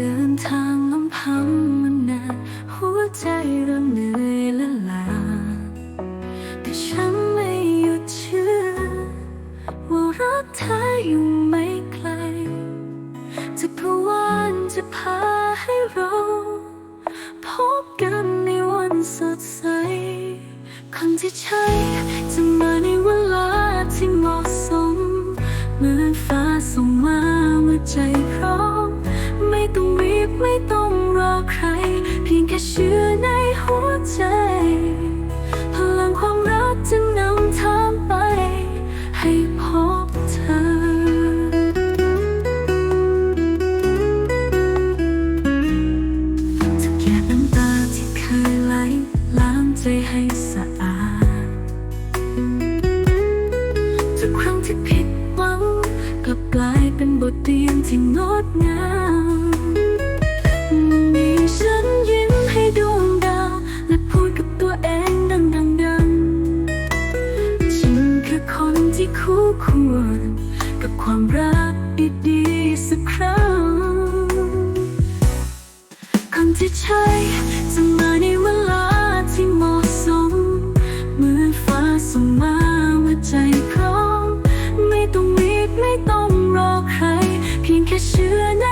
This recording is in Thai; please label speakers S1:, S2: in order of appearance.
S1: เดินทางลำพังมานานหัวใจเริ่มเหนื่อยและลาแต่ฉันไม่หยุดเชื่อ ว่ารักเธอยู่ไม่ไกลจักราลจะพาให้เรา พบกันในวันสดใส คนที่ใช่จะมาในวัน ไม่ต้องรอใคร เพียงแค่เชื่อในหัวใจ พลังความรักจะนำทางไป ให้พบเธอ จะแก้น้ำตาที่เคยไหลล้างใจให้สะอาดทุกครั้งที่ผิดหวังกลับกลายเป็นบทเรียนที่งดงาม คู่ควร กับความรักดีๆสักครั้ง คนที่ใช่จะมาในเวลาที่เหมาะสมเมื่อฟ้าส่งมาว่าใจพร้อม ไม่ต้องรีบไม่ต้องรอใคร เพียงแค่เชื่อใน